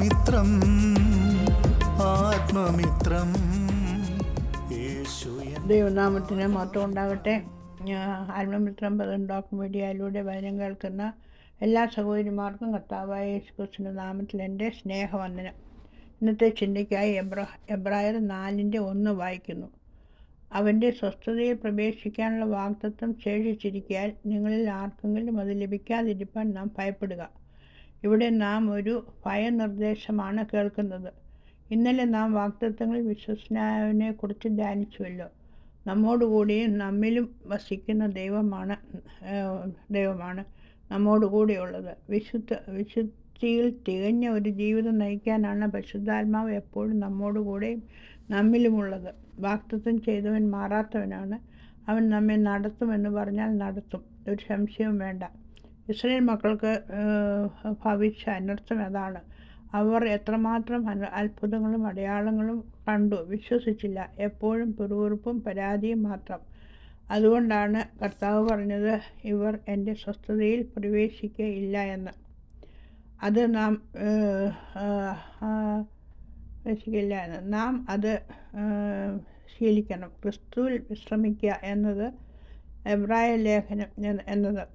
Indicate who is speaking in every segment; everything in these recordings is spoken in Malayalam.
Speaker 1: ആത്മമിത്രം ആത്മമിത്രം.
Speaker 2: ദൈവനാമത്തിന് മൊത്തം ഉണ്ടാകട്ടെ. ആത്മമിത്രം പദം ഡോക്ടർ മീഡിയയിലൂടെ വചനം കേൾക്കുന്ന എല്ലാ സഹോദരിമാർക്കും കർത്താവായ യേശുക്രിസ്തുവിന്റെ നാമത്തിൽ എന്റെ സ്നേഹവന്ദനം. ഇന്നത്തെ ചിന്തയ്ക്കായി എബ്ര എബ്രായർ നാലിന്റെ ഒന്ന് വായിക്കുന്നു. അവന്റെ സ്വസ്ഥതയിൽ പ്രവേശിക്കാനുള്ള വാഗ്ദത്വം ശേഷിച്ചിരിക്കാൻ നിങ്ങളിൽ ആർക്കെങ്കിലും അത് ലഭിക്കാതിരിക്കാൻ നാം ഭയപ്പെടുക. ഇവിടെ നാം ഒരു ഭയനിർദ്ദേശമാണ് കേൾക്കുന്നത്. ഇന്നലെ നാം വാക്തത്വങ്ങളിൽ വിശ്വസനായവനെ കുറിച്ച് ധ്യാനിച്ചുവല്ലോ. നമ്മോടുകൂടിയും നമ്മിലും വസിക്കുന്ന ദൈവമാണ് ദൈവമാണ് നമ്മോടുകൂടിയുള്ളത്. വിശുദ്ധ വിശുദ്ധിയിൽ തികഞ്ഞ ഒരു ജീവിതം നയിക്കാനാണ് പരിശുദ്ധാത്മാവ് എപ്പോഴും നമ്മോടുകൂടെയും നമ്മിലുമുള്ളത്. വാക്തത്വം ചെയ്തവൻ മാറാത്തവനാണ്. അവൻ നമ്മെ നടത്തുമെന്ന് പറഞ്ഞാൽ നടത്തും. ഒരു സംശയവും വേണ്ട. ഇസ്രയേൽ മക്കൾക്ക് ഭവിച്ച അനർത്ഥം അതാണ്. അവർ എത്രമാത്രം അത്ഭുതങ്ങളും അടയാളങ്ങളും കണ്ടു വിശ്വസിച്ചില്ല. എപ്പോഴും പിറുവിറുപ്പും പരാതിയും മാത്രം. അതുകൊണ്ടാണ് കർത്താവ് പറഞ്ഞത് ഇവർ എന്റെ സ്വസ്ഥതയിൽ പ്രവേശിക്കുകയില്ല എന്ന്. അത് നാം പ്രവേശിക്കില്ല എന്ന്. നാം അത് ശീലിക്കണം. ക്രിസ്തുവിൽ വിശ്രമിക്കുക എന്നത് എബ്രായ ലേഖനം എന്ന- എന്നത്.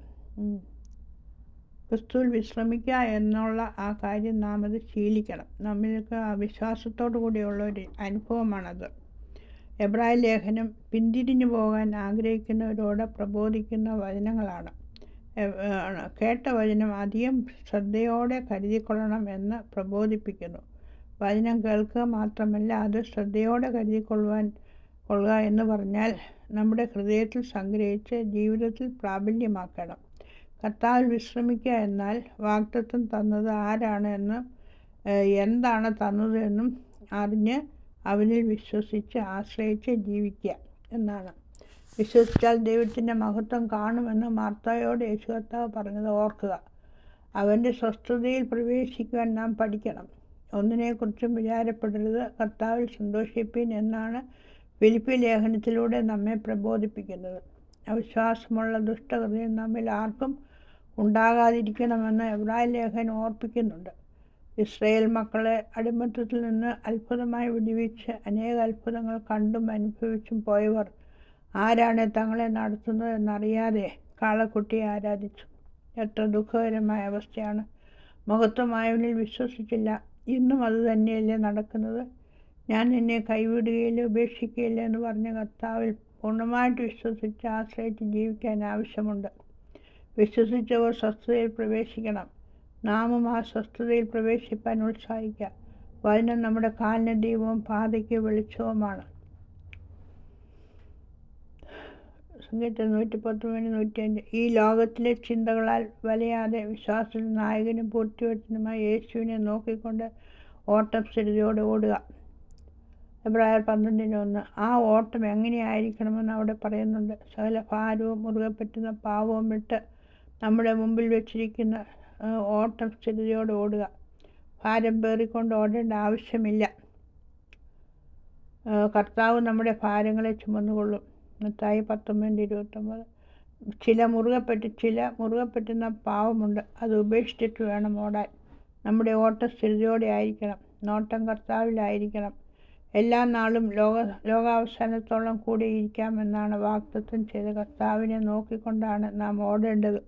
Speaker 2: ക്രിസ്തുവിൽ വിശ്രമിക്കുക എന്നുള്ള ആ കാര്യം നാം അത് ശീലിക്കണം. നമ്മൾക്ക് വിശ്വാസത്തോടു കൂടിയുള്ള ഒരു അനുഭവമാണത്. എബ്രായ ലേഖനം പിന്തിരിഞ്ഞു പോകാൻ ആഗ്രഹിക്കുന്നവരോട് പ്രബോധിക്കുന്ന വചനങ്ങളാണ്. കേട്ട വചനം അധികം ശ്രദ്ധയോടെ കരുതിക്കൊള്ളണം എന്ന് പ്രബോധിപ്പിക്കുന്നു. വചനം കേൾക്കുക മാത്രമല്ല അത് ശ്രദ്ധയോടെ കരുതിക്കൊള്ളുവാൻ കൊള്ളുക എന്ന് പറഞ്ഞാൽ നമ്മുടെ ഹൃദയത്തിൽ സംഗ്രഹിച്ച് ജീവിതത്തിൽ പ്രാബല്യമാക്കണം. കർത്താവിൽ വിശ്രമിക്കുക എന്നാൽ വാഗ്ദത്വം തന്നത് ആരാണ് എന്ന് എന്താണ് തന്നത് എന്നും അറിഞ്ഞ് അവനിൽ വിശ്വസിച്ച് ആശ്രയിച്ച് ജീവിക്കുക എന്നാണ്. വിശ്വസിച്ചാൽ ദൈവത്തിന്റെ മഹത്വം കാണുമെന്ന് മാർത്തായോട് യേശു കർത്താവ് പറഞ്ഞത് ഓർക്കുക. അവന്റെ സ്വസ്ഥതയിൽ പ്രവേശിക്കുവാൻ നാം പഠിക്കണം. ഒന്നിനെക്കുറിച്ചും വിചാരപ്പെടരുത്. കർത്താവിൽ സന്തോഷിപ്പീൻ എന്നാണ് ഫിലിപ്പി ലേഖനത്തിലൂടെ നമ്മെ പ്രബോധിപ്പിക്കുന്നത്. അവിശ്വാസമുള്ള ദുഷ്ടഹൃദയം നമ്മിൽ ആർക്കും ഉണ്ടാകാതിരിക്കണമെന്ന് എബ്രാഹിം ലേഖൻ ഓർപ്പിക്കുന്നുണ്ട്. ഇസ്രയേൽ മക്കളെ അടിമത്തത്തിൽ നിന്ന് അത്ഭുതമായി വിടിവിച്ച് അനേക അത്ഭുതങ്ങൾ കണ്ടും അനുഭവിച്ചും പോയവർ ആരാണ് തങ്ങളെ നടത്തുന്നത് എന്നറിയാതെ കാളക്കുട്ടിയെ ആരാധിച്ചു. എത്ര ദുഃഖകരമായ അവസ്ഥയാണ്. മഹത്വമായവനിൽ വിശ്വസിച്ചില്ല. ഇന്നും അത് തന്നെയല്ലേ നടക്കുന്നത്? ഞാൻ നിന്നെ കൈവിടുകയില്ല ഉപേക്ഷിക്കുകയില്ല എന്ന് പറഞ്ഞ കർത്താവിൽ പൂർണമായിട്ട് വിശ്വസിച്ച് ആശ്രയിച്ച് ജീവിക്കാൻ ആവശ്യമുണ്ട്. വിശ്വസിച്ചവർ സ്വസ്ഥതയിൽ പ്രവേശിക്കണം. നാമും ആ സ്വസ്ഥതയിൽ പ്രവേശിപ്പാൻ ഉത്സാഹിക്കുക വചനം നമ്മുടെ കാലിന് ദീപവും പാതയ്ക്ക് വെളിച്ചവുമാണ്. സംഗീതം നൂറ്റി മണി നൂറ്റിയഞ്ച്. ഈ ലോകത്തിലെ ചിന്തകളാൽ വലയാതെ വിശ്വാസത്തിൽ നായകനും പൂർത്തിവച്ചനുമായ യേശുവിനെ നോക്കിക്കൊണ്ട് ഓട്ടം സ്ഥിരതയോടെ ഓടുക. എബ്രായർ പന്ത്രണ്ടിന് ഒന്ന് ആ ഓട്ടം എങ്ങനെയായിരിക്കണമെന്ന് അവിടെ പറയുന്നുണ്ട്. സകല ഭാരവും മുറുകെ പറ്റുന്ന പാവവും വിട്ട് നമ്മുടെ മുമ്പിൽ വെച്ചിരിക്കുന്ന ഓട്ടം സ്ഥിരതയോടെ ഓടുക. ഭാരം പേറിക്കൊണ്ട് ഓടേണ്ട ആവശ്യമില്ല. കർത്താവ് നമ്മുടെ ഭാരങ്ങളെ ചുമന്നുകൊള്ളും. മത്തായി പത്തൊമ്പതിന്റെ ഇരുപത്തൊമ്പത്. ചില മുറുകെ പറ്റി ചില മുറുകെ പറ്റുന്ന പാവമുണ്ട്. അത് ഉപേക്ഷിച്ചിട്ട് വേണം ഓടാൻ. നമ്മുടെ ഓട്ടം സ്ഥിരതയോടെ ആയിരിക്കണം. നോട്ടം കർത്താവിലായിരിക്കണം. എല്ലാ നാളും ലോക ലോകാവസാനത്തോളം കൂടിയിരിക്കാമെന്നാണ് വാക്തത്വം ചെയ്ത കർത്താവിനെ നോക്കിക്കൊണ്ടാണ് നാം ഓടേണ്ടത്.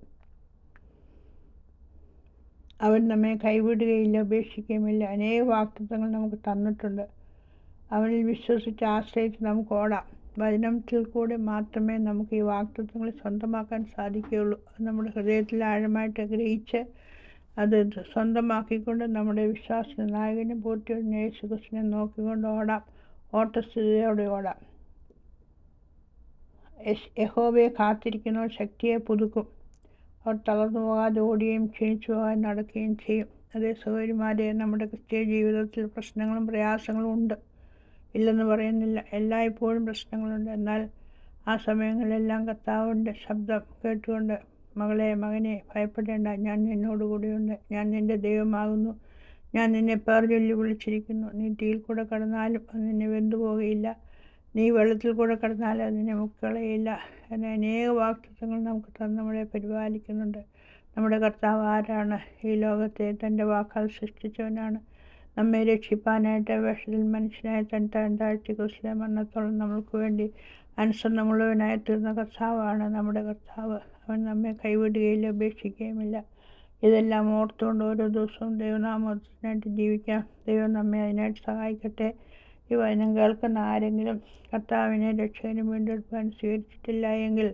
Speaker 2: അവൻ നമ്മെ കൈവിടുകയില്ല ഉപേക്ഷിക്കുകയുമില്ല. അനേക വാക്തത്വങ്ങൾ നമുക്ക് തന്നിട്ടുണ്ട്. അവനിൽ വിശ്വസിച്ച് ആശ്രയിച്ച് നമുക്ക് ഓടാം. വചനത്തിൽ കൂടി മാത്രമേ നമുക്ക് ഈ വാക്തത്വങ്ങൾ സ്വന്തമാക്കാൻ സാധിക്കുകയുള്ളൂ. നമ്മുടെ ഹൃദയത്തിൽ ആഴമായിട്ട് ഗ്രഹിച്ച് അത് സ്വന്തമാക്കിക്കൊണ്ട് നമ്മുടെ വിശ്വാസ നായകനും യേശു ക്രിസ്തുവിനെ നോക്കിക്കൊണ്ട് ഓടാം. ഓട്ടസ്ഥിതിയോടെ ഓടാം. യഹോബയെ കാത്തിരിക്കുന്നവർ ശക്തിയെ പുതുക്കും. അവർ തളർന്നു പോകാതെ ഓടുകയും ക്ഷീണിച്ചു പോകാതെ നടക്കുകയും ചെയ്യും. അതേ സഹോദരിമാരെ നമ്മുടെ ക്രിസ്തീയ ജീവിതത്തിൽ പ്രശ്നങ്ങളും പ്രയാസങ്ങളും ഉണ്ട്. ഇല്ലെന്ന് പറയുന്നില്ല. എല്ലായ്പ്പോഴും പ്രശ്നങ്ങളുണ്ട്. എന്നാൽ ആ സമയങ്ങളിലെല്ലാം കർത്താവിന്റെ ശബ്ദം കേട്ടുകൊണ്ട് മകളെ മകനെ ഭയപ്പെടേണ്ട. ഞാൻ നിന്നോട് കൂടെയുണ്ട്. ഞാൻ നിന്റെ ദൈവമാകുന്നു. ഞാൻ നിന്നെ പേർ ചൊല്ലി വിളിച്ചിരിക്കുന്നു. നീ തീയിൽ കൂടെ കടന്നാലും അത് നിന്നെ വെന്തുപോകുകയില്ല നീ വെള്ളത്തിൽ കൂടെ കടന്നാലും അത് നിന്നെ മുക്കളയില്ല എന്ന അനേക വാക്തത്വങ്ങൾ നമുക്ക് തന്ന് നമ്മളെ പരിപാലിക്കുന്നുണ്ട്. നമ്മുടെ കർത്താവ് ആരാണ്? ഈ ലോകത്തെ തന്റെ വാക്കാൽ സൃഷ്ടിച്ചവനാണ്. നമ്മെ രക്ഷിപ്പാനായിട്ട് വേഷത്തിൽ മനുഷ്യനായ തൻ രണ്ടാഴ്ച കുസ്ലിയ മരണത്തോളം നമ്മൾക്ക് വേണ്ടി അനുസരണമുള്ളവനായി തീർന്ന കർത്താവാണ് നമ്മുടെ കർത്താവ്. അവൻ നമ്മെ കൈവിടുകയില്ല ഉപേക്ഷിക്കുകയുമില്ല. ഇതെല്ലാം ഓർത്തുകൊണ്ട് ഓരോ ദിവസവും ദൈവനാമത്തിനായിട്ട് ജീവിക്കാം. ദൈവം നമ്മെ അതിനായിട്ട് സഹായിക്കട്ടെ. ഈ വചനം കേൾക്കുന്ന ആരെങ്കിലും കർത്താവിനെ രക്ഷകനും വീണ്ടെടുപ്പാൻ സ്വീകരിച്ചിട്ടില്ല എങ്കിൽ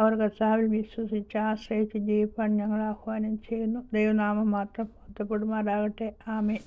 Speaker 2: അവർ കർത്താവിൽ വിശ്വസിച്ച് ആശ്രയിച്ച് ജീവിപ്പാൻ ഞങ്ങൾ ആഹ്വാനം ചെയ്യുന്നു. ദൈവനാമം മാത്രം ഒറ്റപ്പെടുമാറാകട്ടെ ആമേൻ.